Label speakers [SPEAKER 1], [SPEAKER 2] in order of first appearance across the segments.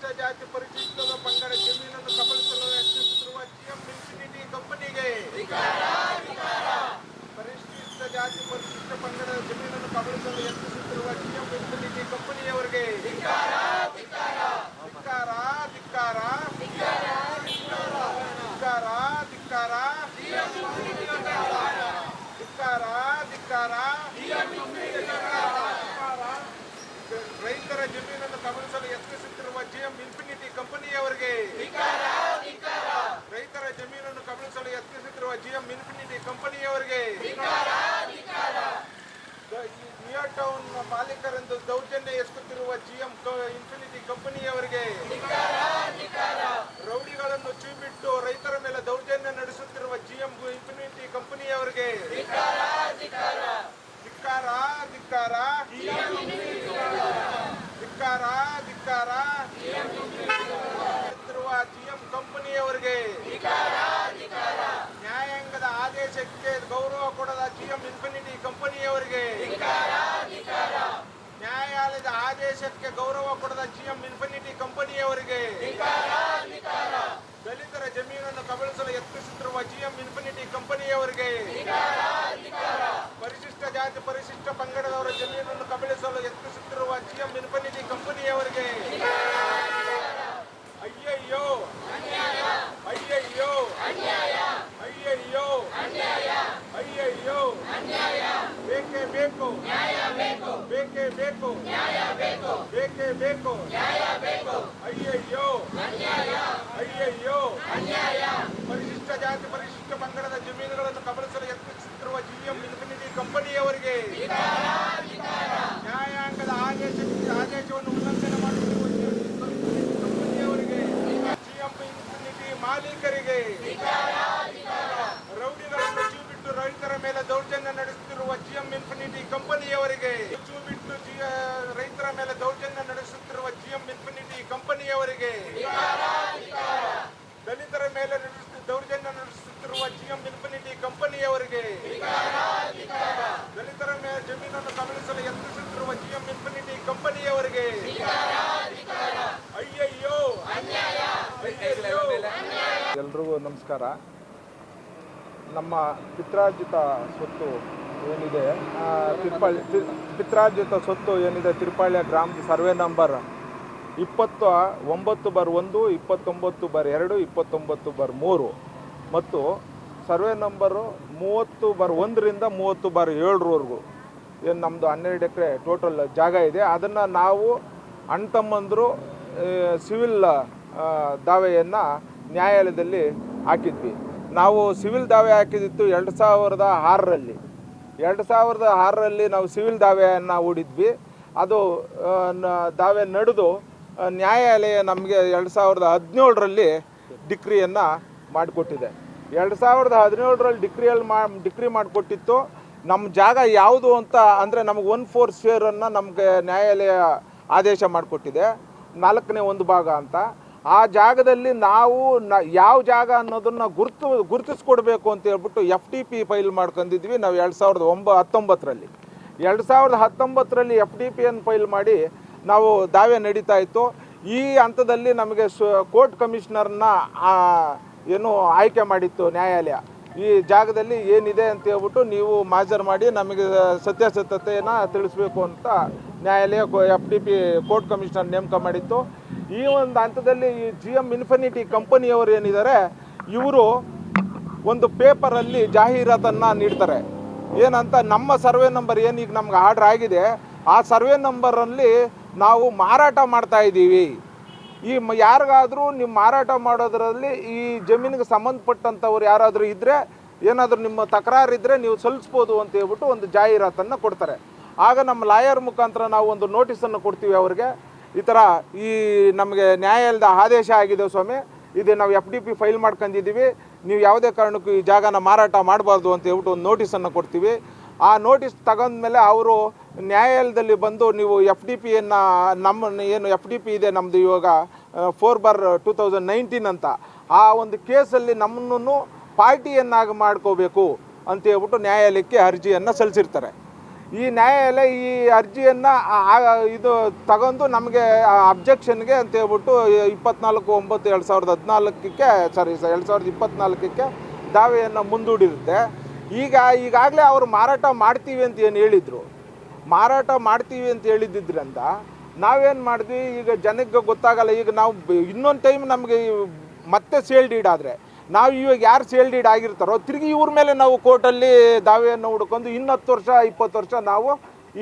[SPEAKER 1] ಪರಿಶಿಷ್ಟ ಜಾತಿ ಪರಿಶಿಷ್ಟದ ಪಂಗಡ ಜಮೀನನ್ನು ಕಬಳಿಸಲು ಯತ್ನಿಸುತ್ತಿರುವ ಜಿಎಂ ಇನ್ಫಿನಿಟಿ ಕಂಪನಿಗೆ ಪರಿಶಿಷ್ಟ ಜಾತಿ ಪರಿಶಿಷ್ಟ ಪಂಗಡದ ಜಮೀನನ್ನು ಕಬಳಿಸಲು ಯತ್ನಿಸುತ್ತಿರುವ ಜಿಎಂ ಇನ್ಫಿನಿಟಿ ಕಂಪನಿಯವರಿಗೆ ಧಿಕ್ಕಾರ ಧಿಕ್ಕಾರ ಧಿಕ್ಕಾರ ಧಿಕ್ಕಾರ ಧಿಕ್ಕಾರ ರೈತರ ಜಮೀನನ್ನು ಕಬಳಿಸಲು ಯತ್ನಿಸುತ್ತಿರುವ ಜಿಎಂ ಇನ್ಫಿನಿಟಿ ಕಂಪನಿಯವರಿಗೆ ರೈತರ ಜಮೀನನ್ನು ಕಬಳಿಸಲು ಯತ್ನಿಸುತ್ತಿರುವ ಜಿಎಂ ಇನ್ಫಿನಿಟಿ ಕಂಪನಿಯವರಿಗೆ ನಿಯೋ ಟೌನ್ ಮಾಲೀಕರೆಂದು ದೌರ್ಜನ್ಯ ಎಸಗುತ್ತಿರುವ ಜಿಎಂ ಇನ್ಫಿನಿಟಿ ಕಂಪನಿಯವರಿಗೆ ರೌಡಿಗಳನ್ನು ಚೂಬಿಟ್ಟು ರೈತರ ಮೇಲೆ ದೌರ್ಜನ್ಯ ನಡೆಸುತ್ತಿರುವ ಜಿಎಂ ಇನ್ಫಿನಿಟಿ ಕಂಪನಿಯವರಿಗೆ ಧಿಕ್ಕಾರ ಧಿಕ್ಕಾರ ಧಿಕ್ಕಾರ ಧಿಕ್ಕಾರ ಎತ್ತಿರುವ ಜಿಎಂ ಕಂಪನಿಯವರಿಗೆ ನ್ಯಾಯಾಂಗದ ಆದೇಶಕ್ಕೆ ಗೌರವ ಕೊಡದ ಜಿಎಂ ಇನ್ಫಿನಿಟಿ ಕಂಪನಿಯವರಿಗೆ ನ್ಯಾಯಾಲಯದ ಆದೇಶಕ್ಕೆ ಗೌರವ ಕೊಡದ ಜಿಎಂ ಇನ್ಫಿನಿಟಿ ಕಂಪನಿಯವರಿಗೆ ದಲಿತರ ಜಮೀನನ್ನು ಕಬಳಿಸಲು ಯತ್ನಿಸುತ್ತಿರುವ ಜಿಎಂ ಇನ್ಫಿನಿಟಿ ಕಂಪನಿಯವರಿಗೆ ಪರಿಶಿಷ್ಟ ಜಾತಿ ಪರಿಶಿಷ್ಟ ಪಂಗಡದವರ ಜಮೀನನ್ನು ಕಬಳಿಸಲು ಯತ್ನಿಸುತ್ತಿರುವ ಜಿಎಂ ಇನ್ಫಿನಿಟಿ ಕಂಪನಿಯವರಿಗೆ ಅಯ್ಯಯ್ಯೋ ಅಯ್ಯಯ್ಯೋ ಅಯ್ಯಯ್ಯೋ ಅಯ್ಯಯ್ಯೋ ಬೇಕೇ ಬೇಕು ಬೇಕೇ ಬೇಕು ಬೇಕೇ ಬೇಕು ಅಯ್ಯಯ್ಯೋ ಅಯ್ಯಯ್ಯೋ ಪರಿಶಿಷ್ಟ ಜಾತಿ ಪರಿಶಿಷ್ಟ ಪಂಗಡದ ಜಮೀನುಗಳನ್ನು ಕಬಳಿಸಲು ಯತ್ನಿಸುತ್ತಿರುವ ಜಿಎಂ ಇನ್ಫಿನಿಟಿ ಕಂಪನಿಯವರಿಗೆ ನ್ಯಾಯಾಂಗದ ಆದೇಶಕ್ಕೆ ಆದೇಶವನ್ನು ಉಲ್ಲಂಘನೆ ಮಾಡುತ್ತಿರುವ ಕಂಪನಿಯವರಿಗೆ ಜಿಎಂ ಇನ್ಫಿನಿಟಿ ಮಾಲೀಕರಿಗೆ ರೌಡಿಗಳನ್ನು ಚೂಬಿಟ್ಟು ರೈತರ ಮೇಲೆ ದೌರ್ಜನ್ಯ ನಡೆಸುತ್ತಿರುವ ಜಿಎಂ ಇನ್ಫಿನಿಟಿ ಕಂಪನಿಯವರಿಗೆ ಹೆಚ್ಚು ಬಿಟ್ಟು ರೈತರ ಮೇಲೆ ದೌರ್ಜನ್ಯ ನಡೆಸುತ್ತಿರುವ ಜಿಎಂ ಇನ್ಫಿನಿಟಿ ಕಂಪನಿಯವರಿಗೆ ದಲಿತರ ಮೇಲೆ ದೌರ್ಜನ್ಯ ನಡೆಸುತ್ತಿರುವ ಜಿಎಂ ಇನ್ಫಿನಿಟಿ ಕಂಪನಿಯವರಿಗೆ ದಲಿತರ ಮೇಲೆ ಜಮೀನನ್ನು ಕಬಳಿಸಲು ಯತ್ನಿಸುತ್ತಿರುವ ಜಿಎಂ ಇನ್ಫಿನಿಟಿ ಕಂಪನಿಯವರಿಗೆ ಅಯ್ಯಯ್ಯೋ
[SPEAKER 2] ಎಲ್ರಿಗೂ ನಮಸ್ಕಾರ. ನಮ್ಮ ಪಿತ್ರಾರ್ಜಿತ ಸ್ವತ್ತು ಏನಿದೆ? ಆ, ತಿರುಪಳ್ಳಿ ತಿ- ಪಿತ್ರಾರ್ಜಿತ ಸ್ವತ್ತು ಏನಿದೆ? ತಿರುಪಾಳ್ಯ ಗ್ರಾಮದ ಸರ್ವೆ ನಂಬರ್ ಇಪ್ಪತ್ತು ಒಂಬತ್ತು ಬರ್ ಒಂದು ಇಪ್ಪತ್ತೊಂಬತ್ತು ಬರ್ ಎರಡು ಇಪ್ಪತ್ತೊಂಬತ್ತು ಬರ್ ಮೂರು. ಮತ್ತು ಸರ್ವೆ ನಂಬರು ಮೂವತ್ತು ಬರ್ ಒಂದರಿಂದ ಮೂವತ್ತು ಬರ್ ಏಳರವರೆಗೂ. ಏನು ನಮ್ಮದು ಹನ್ನೆರಡು ಎಕರೆ ಟೋಟಲ್ ಜಾಗ ಇದೆ. ಅದನ್ನು ನಾವು ಅಣ್ಣ ತಮ್ಮಂದರು ಸಿವಿಲ್ ದಾವೆಯನ್ನು ನ್ಯಾಯಾಲಯದಲ್ಲಿ ಹಾಕಿದ್ವಿ. ನಾವು ಸಿವಿಲ್ ದಾವೆ ಹಾಕಿದಿತ್ತು ಎರಡು ಸಾವಿರದ ಆರರಲ್ಲಿ. ಎರಡು ಸಾವಿರದ ಆರರಲ್ಲಿ ನಾವು ಸಿವಿಲ್ ದಾವೆಯನ್ನು ಹೂಡಿದ್ವಿ. ಅದು ದಾವೆ ನಡೆದು ನ್ಯಾಯಾಲಯ ನಮಗೆ ಎರಡು ಸಾವಿರದ ಹದಿನೇಳರಲ್ಲಿ ಡಿಕ್ರಿಯನ್ನು ಮಾಡಿಕೊಟ್ಟಿದೆ. ಎರಡು ಸಾವಿರದ ಹದಿನೇಳರಲ್ಲಿ ಡಿಕ್ರಿಯಲ್ಲಿ ಮಾ, ಡಿಕ್ರಿ ಮಾಡಿಕೊಟ್ಟಿತ್ತು. ನಮ್ಮ ಜಾಗ ಯಾವುದು ಅಂತ ಅಂದರೆ ನಮಗೆ ಒನ್ ಫೋರ್ ಶೇರನ್ನು ನಮಗೆ ನ್ಯಾಯಾಲಯ ಆದೇಶ ಮಾಡಿಕೊಟ್ಟಿದೆ. ನಾಲ್ಕನೇ ಒಂದು ಭಾಗ ಅಂತ. ಆ ಜಾಗದಲ್ಲಿ ನಾವು ನ ಯಾವ ಜಾಗ ಅನ್ನೋದನ್ನು ಗುರುತು, ಗುರುತಿಸ್ಕೊಡ್ಬೇಕು ಅಂತ ಹೇಳ್ಬಿಟ್ಟು ಎಫ್ ಡಿ ಪಿ ಫೈಲ್ ಮಾಡ್ಕೊಂಡಿದ್ವಿ ನಾವು ಎರಡು ಸಾವಿರದ ಒಂಬ, ಹತ್ತೊಂಬತ್ತರಲ್ಲಿ. ಎರಡು ಸಾವಿರದ ಹತ್ತೊಂಬತ್ತರಲ್ಲಿ ಎಫ್ ಡಿ ಪಿಯನ್ನು ಫೈಲ್ ಮಾಡಿ ನಾವು ದಾವೆ ನಡೀತಾ ಇತ್ತು. ಈ ಹಂತದಲ್ಲಿ ನಮಗೆ ಕೋರ್ಟ್ ಕಮಿಷನರ್ನ ಏನು ಆಯ್ಕೆ ಮಾಡಿತ್ತು ನ್ಯಾಯಾಲಯ. ಈ ಜಾಗದಲ್ಲಿ ಏನಿದೆ ಅಂತ ಹೇಳ್ಬಿಟ್ಟು ನೀವು ಮಾಜರ್ ಮಾಡಿ ನಮಗೆ ಸತ್ಯಾಸತ್ಯತೆಯನ್ನು ತಿಳಿಸ್ಬೇಕು ಅಂತ ನ್ಯಾಯಾಲಯ F D P court commissioner ನೇಮಕ ಮಾಡಿತ್ತು. ಈ ಒಂದು ಹಂತದಲ್ಲಿ ಈ ಜಿ ಎಂ ಇನ್ಫಿನಿಟಿ ಕಂಪನಿಯವರು ಏನಿದ್ದಾರೆ, ಇವರು ಒಂದು ಪೇಪರಲ್ಲಿ ಜಾಹೀರಾತನ್ನು ನೀಡ್ತಾರೆ. ಏನಂತ, ನಮ್ಮ ಸರ್ವೆ ನಂಬರ್ ಏನೀಗ ನಮ್ಗೆ ಆರ್ಡ್ರ್ ಆಗಿದೆ, ಆ ಸರ್ವೆ ನಂಬರಲ್ಲಿ ನಾವು ಮಾರಾಟ ಮಾಡ್ತಾ ಇದ್ದೀವಿ. ಈ ಯಾರಿಗಾದರೂ ನಿಮ್ಮ ಮಾರಾಟ ಮಾಡೋದರಲ್ಲಿ ಈ ಜಮೀನಿಗೆ ಸಂಬಂಧಪಟ್ಟಂಥವ್ರು ಯಾರಾದರೂ ಇದ್ದರೆ ಏನಾದರೂ ನಿಮ್ಮ ತಕರಾರು ಇದ್ದರೆ ನೀವು ಸಲ್ಲಿಸ್ಬೋದು ಅಂತ ಹೇಳ್ಬಿಟ್ಟು ಒಂದು ಜಾಹೀರಾತನ್ನು ಕೊಡ್ತಾರೆ. ಆಗ ನಮ್ಮ ಲಾಯರ್ ಮುಖಾಂತರ ನಾವು ಒಂದು ನೋಟಿಸನ್ನು ಕೊಡ್ತೀವಿ ಅವ್ರಿಗೆ. ಈ ಥರ ಈ ನಮಗೆ ನ್ಯಾಯಾಲಯದ ಆದೇಶ ಆಗಿದೆ ಸ್ವಾಮಿ. ಇದು ನಾವು ಎಫ್ ಡಿ ಪಿ ಫೈಲ್ ಮಾಡ್ಕೊಂಡಿದ್ದೀವಿ. ನೀವು ಯಾವುದೇ ಕಾರಣಕ್ಕೂ ಈ ಜಾಗನ ಮಾರಾಟ ಮಾಡಬಾರ್ದು ಅಂತ ಹೇಳ್ಬಿಟ್ಟು ಒಂದು ನೋಟಿಸನ್ನು ಕೊಡ್ತೀವಿ. ಆ ನೋಟಿಸ್ ತಗೊಂಡ್ಮೇಲೆ ಅವರು ನ್ಯಾಯಾಲಯದಲ್ಲಿ ಬಂದು ನೀವು ಎಫ್ ಡಿ ಪಿಯನ್ನು ನಮ್ಮ ಏನು ಎಫ್ ಡಿ ಪಿ ಇದೆ ನಮ್ಮದು ಇವಾಗ four bar two thousand nineteen ಅಂತ. ಆ ಒಂದು ಕೇಸಲ್ಲಿ ನಮ್ಮನ್ನು ಪಾರ್ಟಿಯನ್ನಾಗಿ ಮಾಡ್ಕೋಬೇಕು ಅಂತ ಹೇಳ್ಬಿಟ್ಟು ನ್ಯಾಯಾಲಯಕ್ಕೆ ಅರ್ಜಿಯನ್ನು ಸಲ್ಲಿಸಿರ್ತಾರೆ. ಈ ನ್ಯಾಯಾಲಯ ಈ ಅರ್ಜಿಯನ್ನು ಇದು ತಗೊಂಡು ನಮಗೆ ಅಬ್ಜೆಕ್ಷನ್ಗೆ ಅಂತ ಹೇಳ್ಬಿಟ್ಟು ಇಪ್ಪತ್ನಾಲ್ಕು ಒಂಬತ್ತು ಎರಡು ಸಾವಿರದ ಹದಿನಾಲ್ಕಕ್ಕೆ ಸಾರಿ ಎರಡು ಸಾವಿರದ ಇಪ್ಪತ್ನಾಲ್ಕಕ್ಕೆ ದಾವೆಯನ್ನು ಮುಂದೂಡಿರುತ್ತೆ. ಈಗ, ಈಗಾಗಲೇ ಅವರು ಮಾರಾಟ ಮಾಡ್ತೀವಿ ಅಂತ ಏನು ಹೇಳಿದರು? ಮಾರಾಟ ಮಾಡ್ತೀವಿ ಅಂತ ಹೇಳಿದ್ರಿಂದ ನಾವೇನು ಮಾಡಿದ್ವಿ? ಈಗ ಜನಕ್ಕೆ ಗೊತ್ತಾಗಲ್ಲ. ಈಗ ನಾವು ಇನ್ನೊಂದು ಟೈಮ್ ನಮಗೆ ಮತ್ತೆ ಸೇಲ್ ಡೀಡ್ ಆದರೆ. ನಾವು ಇವಾಗ ಯಾರು ಸೇಲ್ಡಿಡ್ ಆಗಿರ್ತಾರೋ ತಿರುಗಿ ಇವ್ರ ಮೇಲೆ ನಾವು ಕೋರ್ಟಲ್ಲಿ ದಾವೆಯನ್ನು ಹುಡ್ಕೊಂಡು ಇನ್ನತ್ತು ವರ್ಷ, ಇಪ್ಪತ್ತು ವರ್ಷ ನಾವು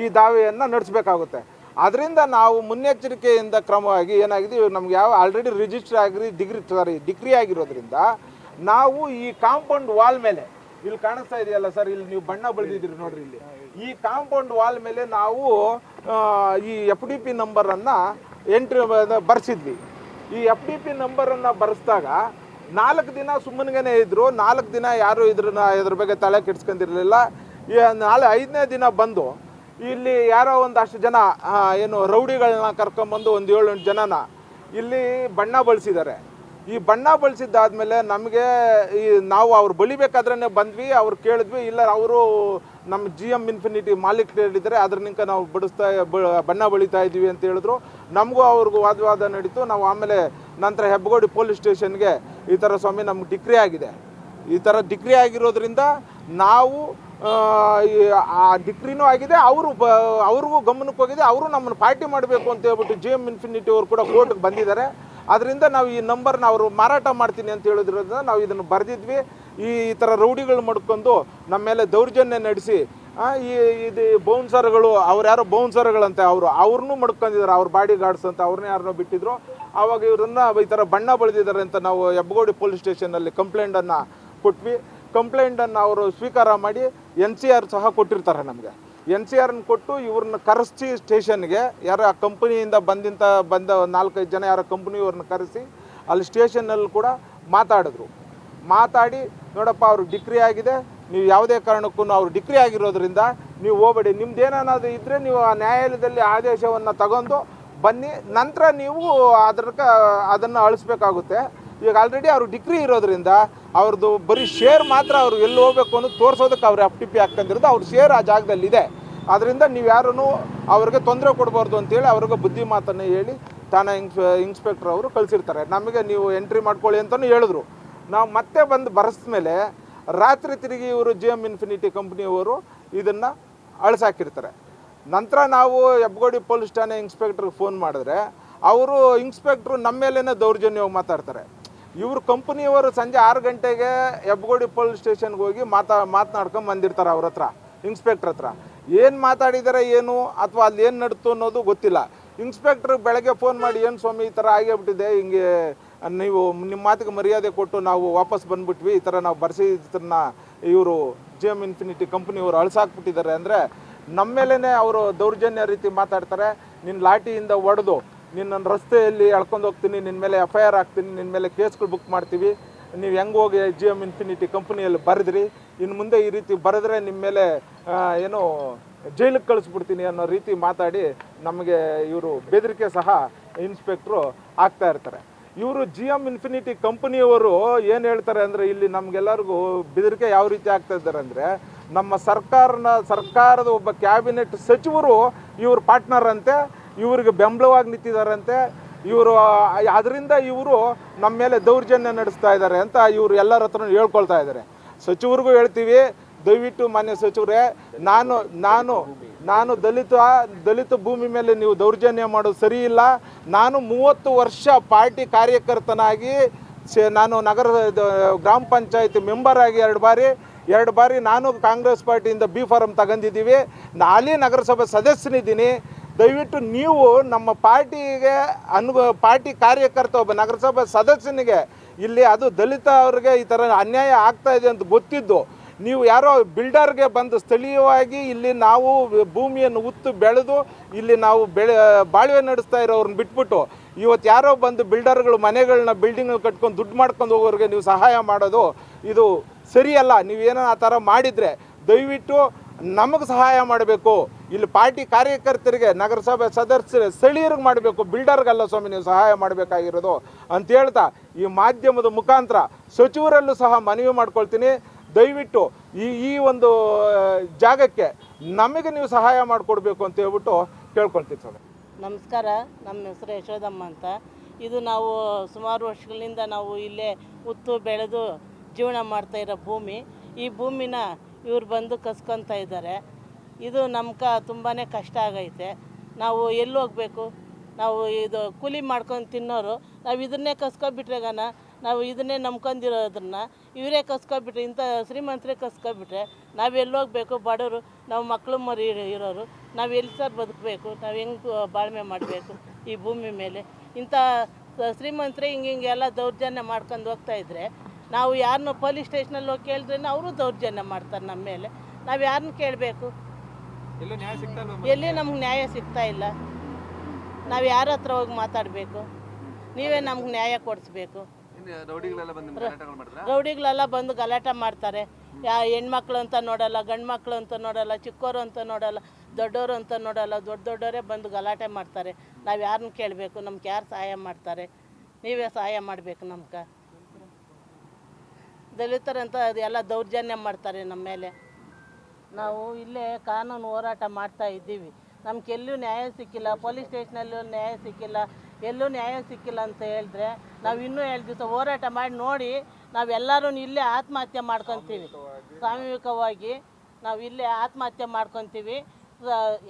[SPEAKER 2] ಈ ದಾವೆಯನ್ನು ನಡೆಸಬೇಕಾಗುತ್ತೆ. ಅದರಿಂದ ನಾವು ಮುನ್ನೆಚ್ಚರಿಕೆಯಿಂದ ಕ್ರಮವಾಗಿ ಏನಾಗಿದೆ ನಮ್ಗೆ ಯಾವ ಆಲ್ರೆಡಿ ರಿಜಿಸ್ಟರ್ ಆಗಿರಿ ಡಿಗ್ರಿ ಸಾರಿ ಡಿಗ್ರಿ ಆಗಿರೋದ್ರಿಂದ ನಾವು ಈ ಕಾಂಪೌಂಡ್ ವಾಲ್ ಮೇಲೆ, ಇಲ್ಲಿ ಕಾಣಿಸ್ತಾ ಇದೆಯಲ್ಲ ಸರ್ ಇಲ್ಲಿ ನೀವು ಬಣ್ಣ ಬಳಿದಿದ್ದೀರಿ ನೋಡ್ರಿ ಇಲ್ಲಿ. ಈ ಕಾಂಪೌಂಡ್ ವಾಲ್ ಮೇಲೆ ನಾವು ಈ ಎಫ್ ಡಿ ಪಿ ನಂಬರನ್ನು ಎಂಟ್ರಿ ಬರ್ಸಿದ್ವಿ. ಈ ಎಫ್ ಡಿ ಪಿ ನಂಬರನ್ನು ಬರೆಸಿದಾಗ ನಾಲ್ಕು ದಿನ ಸುಮ್ಮನಿಗೆ ಇದ್ದರು ನಾಲ್ಕು ದಿನ ಯಾರು ಇದ್ರನ್ನ ಇದ್ರ ಬಗ್ಗೆ ತಲೆ ಕೆಡ್ಸ್ಕೊಂಡಿರಲಿಲ್ಲ. ಈ ನಾಳೆ ಐದನೇ ದಿನ ಬಂದು ಇಲ್ಲಿ ಯಾರೋ ಒಂದಷ್ಟು ಜನ ಏನು ರೌಡಿಗಳನ್ನ ಕರ್ಕೊಂಬಂದು ಒಂದು ಏಳು ಎಂಟು ಜನನ ಇಲ್ಲಿ ಬಣ್ಣ ಬಳಸಿದ್ದಾರೆ. ಈ ಬಣ್ಣ ಬಳಸಿದ್ದಾದ್ಮೇಲೆ ನಮಗೆ ಈ ನಾವು ಅವ್ರು ಬಳಿಬೇಕಾದ್ರೆ ಬಂದ್ವಿ, ಅವ್ರು ಕೇಳಿದ್ವಿ, ಇಲ್ಲ ಅವರು ನಮ್ಮ ಜಿ ಎಂ ಇನ್ಫಿನಿಟಿ ಮಾಲೀಕ್ ಹೇಳಿದರೆ ಅದ್ರ ನಿಂಕ ನಾವು ಬಡಿಸ್ತಾ ಬಣ್ಣ ಬಳಿತಾ ಇದ್ದೀವಿ ಅಂತ ಹೇಳಿದ್ರು. ನಮಗೂ ಅವ್ರಿಗೂ ವಾದವಾದ ನಡೀತು. ನಾವು ಆಮೇಲೆ ನಂತರ ಹೆಬ್ಬಗೋಡಿ ಪೊಲೀಸ್ ಸ್ಟೇಷನ್ಗೆ ಈ ಥರ ಸ್ವಾಮಿ ನಮ್ಗೆ ಡಿಕ್ರಿ ಆಗಿದೆ. ಈ ಥರ ಡಿಕ್ರಿ ಆಗಿರೋದ್ರಿಂದ ನಾವು ಆ, ಡಿಕ್ರಿನೂ ಆಗಿದೆ ಅವರು ಬ ಅವ್ರಿಗೂ ಗಮನಕ್ಕೆ ಹೋಗಿದೆ ಅವರು ನಮ್ಮನ್ನು ಪಾರ್ಟಿ ಮಾಡಬೇಕು ಅಂತ ಹೇಳ್ಬಿಟ್ಟು ಜಿ ಎಂ ಇನ್ಫಿನಿಟಿ ಅವರು ಕೂಡ ಕೋರ್ಟ್ಗೆ ಬಂದಿದ್ದಾರೆ. ಅದರಿಂದ ನಾವು ಈ ನಂಬರ್ನ ಅವರು ಮಾರಾಟ ಮಾಡ್ತೀನಿ ಅಂತ ಹೇಳಿದ್ರಿಂದ ನಾವು ಇದನ್ನು ಬರೆದಿದ್ವಿ. ಈ ಥರ ರೌಡಿಗಳು ಮಾಡ್ಕೊಂಡು ನಮ್ಮ ಮೇಲೆ ದೌರ್ಜನ್ಯ ನಡೆಸಿ ಈ ಇದು ಬೌನ್ಸರ್ಗಳು ಅವ್ರು ಯಾರೋ ಬೌನ್ಸರ್ಗಳಂತೆ ಅವರು ಅವ್ರನ್ನೂ ಮಡ್ಕೊಂಡಿದ್ದಾರೆ ಅವ್ರ ಬಾಡಿ ಗಾರ್ಡ್ಸ್ ಅಂತ ಅವ್ರನ್ನ ಯಾರನ್ನೋ ಬಿಟ್ಟಿದ್ರು. ಆವಾಗ ಇವರನ್ನ ಈ ಥರ ಬಣ್ಣ ಬಳಿದಿದ್ದಾರೆ ಅಂತ ನಾವು ಹೆಬ್ಬಗೋಡಿ ಪೊಲೀಸ್ ಸ್ಟೇಷನಲ್ಲಿ ಕಂಪ್ಲೇಂಟನ್ನು ಕೊಟ್ವಿ. ಕಂಪ್ಲೇಂಟನ್ನು ಅವರು ಸ್ವೀಕಾರ ಮಾಡಿ ಎನ್ ಸಿ ಆರ್ ಸಹ ಕೊಟ್ಟಿರ್ತಾರೆ ನಮಗೆ. ಎನ್ ಸಿ ಆರ್ನ ಕೊಟ್ಟು ಇವ್ರನ್ನ ಕರೆಸಿ ಸ್ಟೇಷನ್ಗೆ. ಯಾರು ಆ ಕಂಪನಿಯಿಂದ ಬಂದಿಂತ ಬಂದ ನಾಲ್ಕೈದು ಜನ ಯಾರೋ ಕಂಪ್ನಿಯವ್ರನ್ನ ಕರೆಸಿ ಅಲ್ಲಿ ಸ್ಟೇಷನ್ನಲ್ಲಿ ಕೂಡ ಮಾತಾಡಿದ್ರು. ಮಾತಾಡಿ, ನೋಡಪ್ಪ ಅವರು ಡಿಗ್ರಿ ಆಗಿದೆ, ನೀವು ಯಾವುದೇ ಕಾರಣಕ್ಕೂ ಅವ್ರು ಡಿಗ್ರಿ ಆಗಿರೋದ್ರಿಂದ ನೀವು ಹೋಗಬೇಡಿ. ನಿಮ್ದು ಏನಾದ್ರು ಇದ್ದರೆ ನೀವು ಆ ನ್ಯಾಯಾಲಯದಲ್ಲಿ ಆದೇಶವನ್ನು ತಗೊಂಡು ಬನ್ನಿ, ನಂತರ ನೀವು ಅದ್ರಕ ಅದನ್ನು ಅಳಿಸ್ಬೇಕಾಗುತ್ತೆ. ಈಗ ಆಲ್ರೆಡಿ ಅವರು ಡಿಗ್ರಿ ಇರೋದ್ರಿಂದ ಅವ್ರದ್ದು ಬರೀ ಶೇರ್ ಮಾತ್ರ ಅವ್ರು ಎಲ್ಲಿ ಹೋಗ್ಬೇಕು ಅನ್ನೋದು ತೋರಿಸೋದಕ್ಕೆ ಅವ್ರು ಎಫ್ ಟಿ ಪಿ ಹಾಕೊಂಡಿರೋದು ಅವ್ರ ಶೇರ್ ಆ ಜಾಗದಲ್ಲಿದೆ. ಅದರಿಂದ ನೀವು ಯಾರೂ ಅವ್ರಿಗೆ ತೊಂದರೆ ಕೊಡಬಾರ್ದು ಅಂತೇಳಿ ಅವ್ರಿಗೆ ಬುದ್ಧಿ ಮಾತನ್ನು ಹೇಳಿ ಠಾಣಾ ಇನ್ಸ್ ಇನ್ಸ್ಪೆಕ್ಟರ್ ಅವರು ಕಳಿಸಿರ್ತಾರೆ. ನಮಗೆ ನೀವು ಎಂಟ್ರಿ ಮಾಡ್ಕೊಳ್ಳಿ ಅಂತಲೂ ಹೇಳಿದ್ರು. ನಾವು ಮತ್ತೆ ಬಂದು ಬರೆಸ್ಮೇಲೆ ರಾತ್ರಿ ತಿರುಗಿ ಇವರು ಜಿ ಎಂ ಇನ್ಫಿನಿಟಿ ಕಂಪ್ನಿಯವರು ಇದನ್ನು ಅಳಿಸಾಕಿರ್ತಾರೆ. ನಂತರ ನಾವು ಹೆಬ್ಬಗೋಡಿ ಪೊಲೀಸ್ ಠಾಣೆ ಇನ್ಸ್ಪೆಕ್ಟ್ರಿಗೆ ಫೋನ್ ಮಾಡಿದ್ರೆ, ಅವರು ಇನ್ಸ್ಪೆಕ್ಟ್ರು ನಮ್ಮ ಮೇಲೇ ದೌರ್ಜನ್ಯವಾಗಿ ಮಾತಾಡ್ತಾರೆ. ಇವ್ರ ಕಂಪ್ನಿಯವರು ಸಂಜೆ ಆರು ಗಂಟೆಗೆ ಹೆಬ್ಬಗೋಡಿ ಪೊಲೀಸ್ ಸ್ಟೇಷನ್ಗೆ ಹೋಗಿ ಮಾತಾ, ಮಾತನಾಡ್ಕೊಂಡು ಬಂದಿರ್ತಾರೆ ಅವ್ರ ಹತ್ರ, ಇನ್ಸ್ಪೆಕ್ಟ್ರ್ ಹತ್ರ. ಏನು ಮಾತಾಡಿದ್ದಾರೆ ಏನು, ಅಥವಾ ಅಲ್ಲಿ ಏನು ನಡ್ತು ಅನ್ನೋದು ಗೊತ್ತಿಲ್ಲ. ಇನ್ಸ್ಪೆಕ್ಟ್ರ್ ಬೆಳಗ್ಗೆ ಫೋನ್ ಮಾಡಿ, ಏನು ಸ್ವಾಮಿ, ಈ ಥರ ಆಗೇಬಿಟ್ಟಿದೆ ಹಿಂಗೆ ನೀವು ನಿಮ್ಮ ಮಾತಿಗೆ ಮರ್ಯಾದೆ ಕೊಟ್ಟು ನಾವು ವಾಪಸ್ ಬಂದ್ಬಿಟ್ವಿ, ಈ ಥರ ನಾವು ಬರ್ಸಿದ್ರನ್ನ ಇವರು ಜಿ ಎಂ ಇನ್ಫಿನಿಟಿ ಕಂಪ್ನಿಯವರು ಅಳಸಾಕ್ಬಿಟ್ಟಿದ್ದಾರೆ. ಅಂದರೆ ನಮ್ಮ ಮೇಲೇ ಅವರು ದೌರ್ಜನ್ಯ ರೀತಿ ಮಾತಾಡ್ತಾರೆ. ನಿನ್ನ ಲಾಠಿಯಿಂದ ಒಡೆದು ನಿನ್ನ ರಸ್ತೆಯಲ್ಲಿ ಎಳ್ಕೊಂಡು ಹೋಗ್ತೀನಿ ನಿನ್ನ ಮೇಲೆ ಎಫ್ ಐ ಆರ್ ಹಾಕ್ತೀನಿ ನಿನ್ನ ಮೇಲೆ ಕೇಸ್ಗಳು ಬುಕ್ ಮಾಡ್ತೀವಿ. ನೀವು ಹೆಂಗೆ ಹೋಗಿ ಜಿ ಎಂ ಇನ್ಫಿನಿಟಿ ಕಂಪ್ನಿಯಲ್ಲಿ ಬರೆದ್ರಿ? ಇನ್ನು ಮುಂದೆ ಈ ರೀತಿ ಬರೆದ್ರೆ ನಿಮ್ಮ ಮೇಲೆ ಏನು ಜೈಲಿಗೆ ಕಳಿಸ್ಬಿಡ್ತೀನಿ ಅನ್ನೋ ರೀತಿ ಮಾತಾಡಿ ನಮಗೆ ಇವರು ಬೆದರಿಕೆ ಸಹ ಇನ್ಸ್ಪೆಕ್ಟ್ರು ಆಗ್ತಾ ಇರ್ತಾರೆ. ಇವರು ಜಿ ಎಂ ಇನ್ಫಿನಿಟಿ ಕಂಪನಿಯವರು ಏನು ಹೇಳ್ತಾರೆ ಅಂದರೆ ಇಲ್ಲಿ ನಮಗೆಲ್ಲರಿಗೂ ಬೆದರಿಕೆ ಯಾವ ರೀತಿ ಆಗ್ತಾ ಇದ್ದಾರೆ ಅಂದರೆ ನಮ್ಮ ಸರ್ಕಾರನ ಸರ್ಕಾರದ ಒಬ್ಬ ಕ್ಯಾಬಿನೆಟ್ ಸಚಿವರು ಇವ್ರ ಪಾರ್ಟ್ನರ್ ಅಂತೆ, ಇವ್ರಿಗೆ ಬೆಂಬಲವಾಗಿ ನಿಂತಿದ್ದಾರಂತೆ ಇವರು ಅದರಿಂದ ಇವರು ನಮ್ಮ ಮೇಲೆ ದೌರ್ಜನ್ಯ ನಡೆಸ್ತಾ ಇದ್ದಾರೆ ಅಂತ ಇವರು ಎಲ್ಲರ ಹತ್ರ ಹೇಳ್ಕೊಳ್ತಾ ಇದ್ದಾರೆ ಸಚಿವರಿಗೂ ಹೇಳ್ತೀವಿ, ದಯವಿಟ್ಟು ಮಾನ್ಯ ಸಚಿವರೇ, ನಾನು ನಾನು ನಾನು ದಲಿತ ದಲಿತ ಭೂಮಿ ಮೇಲೆ ನೀವು ದೌರ್ಜನ್ಯ ಮಾಡೋದು ಸರಿ ಇಲ್ಲ. ನಾನು ಮೂವತ್ತು ವರ್ಷ ಪಾರ್ಟಿ ಕಾರ್ಯಕರ್ತನಾಗಿ ನಾನು ನಗರ ಗ್ರಾಮ ಪಂಚಾಯತಿ ಮೆಂಬರ್ ಆಗಿ ಎರಡು ಬಾರಿ ಎರಡು ಬಾರಿ ನಾನು ಕಾಂಗ್ರೆಸ್ ಪಾರ್ಟಿಯಿಂದ ಬಿ ಫಾರಮ್ ತಗೊಂಡಿದ್ದೀವಿ. ನಾಲಿ ನಗರಸಭೆ ಸದಸ್ಯನಿದ್ದೀನಿ. ದಯವಿಟ್ಟು ನೀವು ನಮ್ಮ ಪಾರ್ಟಿಗೆ ಅನುಭವ ಪಾರ್ಟಿ ಕಾರ್ಯಕರ್ತ ಒಬ್ಬ ನಗರಸಭೆ ಸದಸ್ಯನಿಗೆ ಇಲ್ಲಿ ಅದು ದಲಿತ ಅವ್ರಿಗೆ ಈ ಥರ ಅನ್ಯಾಯ ಆಗ್ತಾ ಇದೆ ಅಂತ ಗೊತ್ತಿದ್ದು, ನೀವು ಯಾರೋ ಬಿಲ್ಡರ್ಗೆ ಬಂದು ಸ್ಥಳೀಯವಾಗಿ ಇಲ್ಲಿ ನಾವು ಭೂಮಿಯನ್ನು ಉತ್ತು ಬೆಳೆದು ಇಲ್ಲಿ ನಾವು ಬೆಳೆ, ಬಾಳ್ವೆ ನಡೆಸ್ತಾ ಇರೋರನ್ನ ಬಿಟ್ಬಿಟ್ಟು, ಇವತ್ತು ಯಾರೋ ಬಂದು ಬಿಲ್ಡರ್ಗಳು ಮನೆಗಳನ್ನ ಬಿಲ್ಡಿಂಗ್ ಕಟ್ಕೊಂಡು ದುಡ್ಡು ಮಾಡ್ಕೊಂಡು ಹೋಗೋರಿಗೆ ನೀವು ಸಹಾಯ ಮಾಡೋದು, ಇದು ಸರಿಯಲ್ಲ, ನೀವೇನೋ ಆ ಥರ ಮಾಡಿದರೆ ದಯವಿಟ್ಟು ನಮಗೆ ಸಹಾಯ ಮಾಡಬೇಕು. ಇಲ್ಲಿ ಪಾರ್ಟಿ ಕಾರ್ಯಕರ್ತರಿಗೆ, ನಗರಸಭೆ ಸದಸ್ಯರು ಸ್ಥಳೀಯರಿಗೆ ಮಾಡಬೇಕು, ಬಿಲ್ಡರ್ಗಲ್ಲ ಸ್ವಾಮಿ ನೀವು ಸಹಾಯ ಮಾಡಬೇಕಾಗಿರೋದು ಅಂತ ಹೇಳ್ತಾ ಈ ಮಾಧ್ಯಮದ ಮುಖಾಂತರ ಸಚಿವರಲ್ಲೂ ಸಹ ಮನವಿ ಮಾಡ್ಕೊಳ್ತೀನಿ. ದಯವಿಟ್ಟು ಈ ಈ ಒಂದು ಜಾಗಕ್ಕೆ ನಮಗೆ ನೀವು ಸಹಾಯ ಮಾಡಿಕೊಡ್ಬೇಕು ಅಂತ ಹೇಳ್ಬಿಟ್ಟು ಕೇಳ್ಕೊಳ್ತೀನಿ ಸರ್
[SPEAKER 3] ನಮಸ್ಕಾರ, ನಮ್ಮ ಹೆಸರು ಯಶೋದಮ್ಮ ಅಂತ. ಇದು ನಾವು ಸುಮಾರು ವರ್ಷಗಳಿಂದ ನಾವು ಇಲ್ಲೇ ಉತ್ತು ಬೆಳೆದು ಜೀವನ ಮಾಡ್ತಾ ಇರೋ ಭೂಮಿ, ಈ ಭೂಮಿನ ಇವ್ರು ಬಂದು ಕಸ್ಕೊತಾ ಇದ್ದಾರೆ ಇದು ನಮ್ಗೆ ತುಂಬಾ ಕಷ್ಟ ಆಗೈತೆ. ನಾವು ಎಲ್ಲಿ ಹೋಗಬೇಕು? ನಾವು ಇದು ಕೂಲಿ ಮಾಡ್ಕೊಂಡು ತಿನ್ನೋರು, ನಾವು ಇದನ್ನೇ ಕಸ್ಕೊಬಿಟ್ರೆ ಗನ, ನಾವು ಇದನ್ನೇ ನಂಬ್ಕೊಂಡಿರೋದನ್ನ ಇವರೇ ಕಸ್ಕೊಬಿಟ್ರೆ, ಇಂಥ ಶ್ರೀಮಂತರೇ ಕಸ್ಕೊಬಿಟ್ರೆ, ನಾವು ಎಲ್ಲಿ ಹೋಗಬೇಕು? ಬಡವರು, ನಾವು ಮಕ್ಕಳು ಮರಿ ಇರೋರು, ನಾವು ಎಲ್ಲಿ ಸರ್ ಬದುಕಬೇಕು? ನಾವು ಹೆಂಗೆ ಬಾಳ್ಮೆ ಮಾಡಬೇಕು ಈ ಭೂಮಿ ಮೇಲೆ? ಇಂಥ ಶ್ರೀಮಂತರೇ ಹಿಂಗೆ ಹಿಂಗೆಲ್ಲ ದೌರ್ಜನ್ಯ ಮಾಡ್ಕೊಂಡು ಹೋಗ್ತಾ ಇದ್ರೆ ನಾವು ಯಾರನ್ನೂ ಪೊಲೀಸ್ ಸ್ಟೇಷನಲ್ಲಿ ಹೋಗಿ ಕೇಳಿದ್ರೆ ಅವರು ದೌರ್ಜನ್ಯ ಮಾಡ್ತಾರೆ ನಮ್ಮ ಮೇಲೆ. ನಾವು ಯಾರನ್ನ ಕೇಳಬೇಕು? ಎಲ್ಲಿ ನಮ್ಗೆ ನ್ಯಾಯ ಸಿಗ್ತಾ ಇಲ್ಲ? ನಾವು ಯಾರ ಹತ್ರ ಹೋಗಿ ಮಾತಾಡಬೇಕು? ನೀವೇ ನಮ್ಗೆ ನ್ಯಾಯ ಕೊಡಿಸ್ಬೇಕು.
[SPEAKER 4] ರೌಡಿಗಳೆಲ್ಲ ಬಂದು
[SPEAKER 3] ಗಲಾಟೆ ಮಾಡ್ತಾರೆ. ಯಾ ಹೆಣ್ಮಕ್ಳು ಅಂತ ನೋಡಲ್ಲ ಗಂಡು ಮಕ್ಳು ಅಂತ ನೋಡಲ್ಲ ಚಿಕ್ಕೋರು ಅಂತ ನೋಡಲ್ಲ ದೊಡ್ಡವರು ಅಂತ ನೋಡಲ್ಲ ದೊಡ್ಡ ದೊಡ್ಡವರೇ ಬಂದು ಗಲಾಟೆ ಮಾಡ್ತಾರೆ. ನಾವು ಯಾರನ್ನ ಕೇಳಬೇಕು? ನಮ್ಗೆ ಯಾರು ಸಹಾಯ ಮಾಡ್ತಾರೆ? ನೀವೇ ಸಹಾಯ ಮಾಡಬೇಕು ನಮ್ಗೆ. ದಲಿತರಂತ ಅದೆಲ್ಲ ದೌರ್ಜನ್ಯ ಮಾಡ್ತಾರೆ ನಮ್ಮ ಮೇಲೆ. ನಾವು ಇಲ್ಲೇ ಕಾನೂನು ಹೋರಾಟ ಮಾಡ್ತಾ ಇದ್ದೀವಿ. ನಮ್ಗೆ ಎಲ್ಲೂ ನ್ಯಾಯ ಸಿಕ್ಕಿಲ್ಲ, ಪೊಲೀಸ್ ಸ್ಟೇಷನಲ್ಲೂ ನ್ಯಾಯ ಸಿಕ್ಕಿಲ್ಲ, ಎಲ್ಲೂ ನ್ಯಾಯ ಸಿಕ್ಕಿಲ್ಲ ಅಂತ ಹೇಳಿದ್ರೆ ನಾವು ಇನ್ನೂ ಎರಡು ದಿವಸ ಹೋರಾಟ ಮಾಡಿ ನೋಡಿ ನಾವೆಲ್ಲರೂ ಇಲ್ಲೇ ಆತ್ಮಹತ್ಯೆ ಮಾಡ್ಕೊತೀವಿ. ಸಾಮೂಹಿಕವಾಗಿ ನಾವು ಇಲ್ಲೇ ಆತ್ಮಹತ್ಯೆ ಮಾಡ್ಕೊತೀವಿ.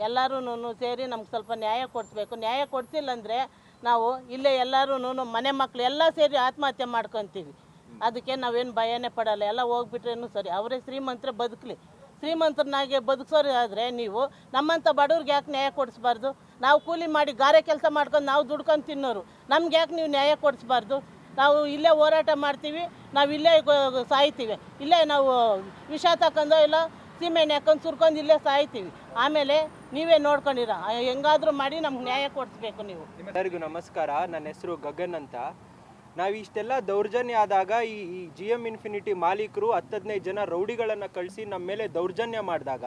[SPEAKER 3] ಎಲ್ಲರೂ ಸೇರಿ ನಮ್ಗೆ ಸ್ವಲ್ಪ ನ್ಯಾಯ ಕೊಡಿಸ್ಬೇಕು. ನ್ಯಾಯ ಕೊಡಿಸಿಲ್ಲ ಅಂದರೆ ನಾವು ಇಲ್ಲೇ ಎಲ್ಲರೂ ಮನೆ ಮಕ್ಕಳು ಎಲ್ಲ ಸೇರಿ ಆತ್ಮಹತ್ಯೆ ಮಾಡ್ಕೊತೀವಿ. ಅದಕ್ಕೆ ನಾವೇನು ಭಯನೇ ಪಡಲ್ಲ, ಎಲ್ಲ ಹೋಗ್ಬಿಟ್ರೇನು ಸರಿ. ಅವರೇ ಶ್ರೀಮಂತರ ಬದುಕಲಿ. ಶ್ರೀಮಂತರನ್ನಾಗೆ ಬದುಕ್ಸೋರು ಆದರೆ ನೀವು ನಮ್ಮಂಥ ಬಡವ್ರಿಗೆ ಯಾಕೆ ನ್ಯಾಯ ಕೊಡಿಸ್ಬಾರ್ದು? ನಾವು ಕೂಲಿ ಮಾಡಿ ಗಾರೆ ಕೆಲಸ ಮಾಡ್ಕೊಂಡು ನಾವು ದುಡ್ಕೊಂಡು ತಿನ್ನೋರು, ನಮ್ಗೆ ಯಾಕೆ ನೀವು ನ್ಯಾಯ ಕೊಡಿಸ್ಬಾರ್ದು? ನಾವು ಇಲ್ಲೇ ಹೋರಾಟ ಮಾಡ್ತೀವಿ, ನಾವು ಇಲ್ಲೇ ಸಾಯ್ತೀವಿ. ಇಲ್ಲೇ ನಾವು ವಿಷ ತಕೊಂಡೋ ಇಲ್ಲ, ಸೀಮೆಣ್ಣೆ ಹಾಕೊಂಡು ಸುರ್ಕೊಂಡು ಇಲ್ಲೇ ಸಾಯ್ತೀವಿ. ಆಮೇಲೆ ನೀವೇ ನೋಡ್ಕೊಂಡಿರ ಹೆಂಗಾದರೂ ಮಾಡಿ ನಮ್ಗೆ ನ್ಯಾಯ ಕೊಡಿಸ್ಬೇಕು ನೀವು.
[SPEAKER 5] ಎಲ್ಲರಿಗೂ ನಮಸ್ಕಾರ, ನನ್ನ ಹೆಸರು ಗಗನ್ ಅಂತ. ನಾವು ಇಷ್ಟೆಲ್ಲ ದೌರ್ಜನ್ಯ ಆದಾಗ ಈ ಈ ಜಿ ಎಂ ಇನ್ಫಿನಿಟಿ ಮಾಲೀಕರು ಹತ್ತದೈದು ಜನ ರೌಡಿಗಳನ್ನು ಕಳಿಸಿ ನಮ್ಮ ಮೇಲೆ ದೌರ್ಜನ್ಯ ಮಾಡಿದಾಗ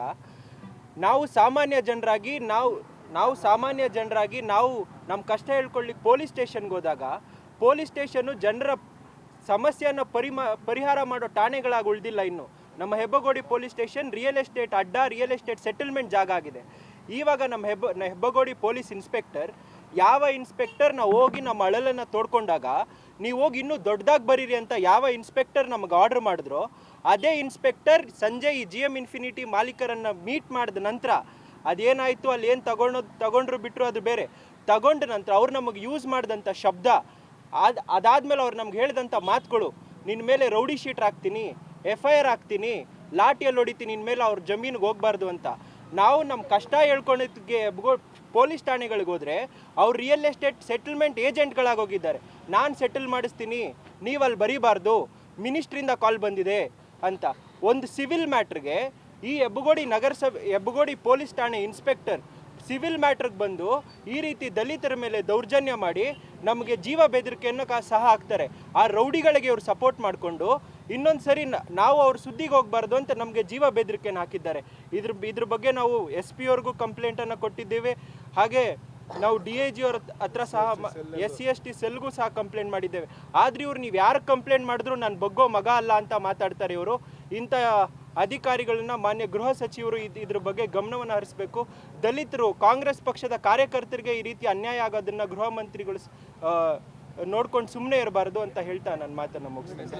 [SPEAKER 5] ನಾವು ಸಾಮಾನ್ಯ ಜನರಾಗಿ ನಾವು ನಾವು ಸಾಮಾನ್ಯ ಜನರಾಗಿ ನಾವು ನಮ್ಮ ಕಷ್ಟ ಹೇಳ್ಕೊಳ್ಳಿ ಪೊಲೀಸ್ ಸ್ಟೇಷನ್ಗೆ ಹೋದಾಗ ಪೊಲೀಸ್ ಸ್ಟೇಷನ್ನು ಜನರ ಸಮಸ್ಯೆಯನ್ನು ಪರಿಮ, ಪರಿಹಾರ ಮಾಡೋ ಠಾಣೆಗಳಾಗಿ ಉಳಿದಿಲ್ಲ ಇನ್ನು. ನಮ್ಮ Hebbagodi police station real estate ಅಡ್ಡ ರಿಯಲ್ ಎಸ್ಟೇಟ್ ಸೆಟಲ್ಮೆಂಟ್ ಜಾಗ ಆಗಿದೆ. ಇವಾಗ ನಮ್ಮ ಹೆಬ್ಬ ಹೆಬ್ಬಗೋಡಿ ಪೊಲೀಸ್ ಇನ್ಸ್ಪೆಕ್ಟರ್ ಯಾವ ಇನ್ಸ್ಪೆಕ್ಟರ್ ನಾವು ಹೋಗಿ ನಮ್ಮ ಅಳಲನ್ನು ತೋಡ್ಕೊಂಡಾಗ ನೀವು ಹೋಗಿ ಇನ್ನೂ ದೊಡ್ಡದಾಗಿ ಬರೀರಿ ಅಂತ ಯಾವ ಇನ್ಸ್ಪೆಕ್ಟರ್ ನಮಗೆ ಆರ್ಡರ್ ಮಾಡಿದ್ರು, ಅದೇ ಇನ್ಸ್ಪೆಕ್ಟರ್ ಸಂಜೆ ಈ ಜಿ ಎಂ ಇನ್ಫಿನಿಟಿ ಮಾಲೀಕರನ್ನು ಮೀಟ್ ಮಾಡಿದ ನಂತರ ಅದೇನಾಯಿತು, ಅಲ್ಲಿ ಏನು ತಗೊಂಡು, ತಗೊಂಡ್ರು ಬಿಟ್ಟರು ಅದು ಬೇರೆ. ತಗೊಂಡ ನಂತರ ಅವ್ರು ನಮಗೆ ಯೂಸ್ ಮಾಡಿದಂಥ ಶಬ್ದ, ಅದು, ಅದಾದ್ಮೇಲೆ ಅವ್ರು ನಮ್ಗೆ ಹೇಳಿದಂಥ ಮಾತುಗಳು ನಿನ್ನ ಮೇಲೆ ರೌಡಿ ಶೀಟ್ ಹಾಕ್ತೀನಿ ಎಫ್ ಐ ಆರ್ ಹಾಕ್ತೀನಿ, ಲಾಠಿಯಲ್ಲಿ ಹೊಡಿತೀನಿ ನಿನ್ನ ಮೇಲೆ ಅವ್ರ ಜಮೀನಿಗೆ ಹೋಗ್ಬಾರ್ದು ಅಂತ. ನಾವು ನಮ್ಮ ಕಷ್ಟ ಹೇಳ್ಕೊಂಡಿದ್ದಕ್ಕೆ ಪೊಲೀಸ್ ಠಾಣೆಗಳಿಗೆ ಹೋದರೆ ಅವ್ರು ರಿಯಲ್ ಎಸ್ಟೇಟ್ ಸೆಟಲ್ಮೆಂಟ್ ಏಜೆಂಟ್ಗಳಾಗಿ ಹೋಗಿದ್ದಾರೆ ನಾನು ಸೆಟಲ್ ಮಾಡಿಸ್ತೀನಿ ನೀವು ಅಲ್ಲಿ ಬರೀಬಾರ್ದು ಮಿನಿಸ್ಟ್ರಿಂದ ಕಾಲ್ ಬಂದಿದೆ ಅಂತ. ಒಂದು ಸಿವಿಲ್ ಮ್ಯಾಟ್ರಿಗೆ ಈ ಹೆಬ್ಬಗೋಡಿ ನಗರಸಭೆ ಹೆಬ್ಬಗೋಡಿ ಪೊಲೀಸ್ ಠಾಣೆ ಇನ್ಸ್ಪೆಕ್ಟರ್ ಸಿವಿಲ್ ಮ್ಯಾಟ್ರಿಗೆ ಬಂದು ಈ ರೀತಿ ದಲಿತರ ಮೇಲೆ ದೌರ್ಜನ್ಯ ಮಾಡಿ ನಮಗೆ ಜೀವ ಬೆದರಿಕೆಯನ್ನು ಸಹ ಹಾಕ್ತಾರೆ. ಆ ರೌಡಿಗಳಿಗೆ ಇವರು ಸಪೋರ್ಟ್ ಮಾಡಿಕೊಂಡು ಇನ್ನೊಂದು ಸರಿ ನಾವು ಅವ್ರ ಸುದ್ದಿಗೆ ಹೋಗ್ಬಾರ್ದು ಅಂತ ನಮಗೆ ಜೀವ ಬೆದರಿಕೆಯನ್ನು ಹಾಕಿದ್ದಾರೆ. ಇದ್ರ ಇದ್ರ ಬಗ್ಗೆ ನಾವು ಎಸ್ ಪಿ ಅವ್ರಿಗೂ ಕಂಪ್ಲೇಂಟನ್ನು ಕೊಟ್ಟಿದ್ದೇವೆ. ಹಾಗೆ ನಾವು ಡಿ ಐ ಜಿ ಅವ್ರ ಹತ್ರ ಸಹ ಎಸ್ ಸಿ ಎಸ್ ಟಿ ಸೆಲ್ಗೂ ಸಹ ಕಂಪ್ಲೇಂಟ್ ಮಾಡಿದ್ದೇವೆ. ಆದ್ರೆ ಇವ್ರು ನೀವು ಯಾರು ಕಂಪ್ಲೇಂಟ್ ಮಾಡಿದ್ರು ನಾನು ಬಗ್ಗೋ ಮಗ ಅಲ್ಲ ಅಂತ ಮಾತಾಡ್ತಾರೆ ಇವರು. ಇಂಥ ಅಧಿಕಾರಿಗಳನ್ನ ಮಾನ್ಯ ಗೃಹ ಸಚಿವರು ಇದ್- ಇದ್ರ ಬಗ್ಗೆ ಗಮನವನ್ನು ಹರಿಸಬೇಕು. ದಲಿತರು ಕಾಂಗ್ರೆಸ್ ಪಕ್ಷದ ಕಾರ್ಯಕರ್ತರಿಗೆ ಈ ರೀತಿ ಅನ್ಯಾಯ ಆಗೋದನ್ನ ಗೃಹ ಮಂತ್ರಿಗಳು ನೋಡ್ಕೊಂಡು ಸುಮ್ಮನೆ ಇರಬಾರ್ದು ಅಂತ ಹೇಳ್ತಾ ನನ್ನ ಮಾತನ್ನು ಮುಗಿಸ್ತೇನೆ.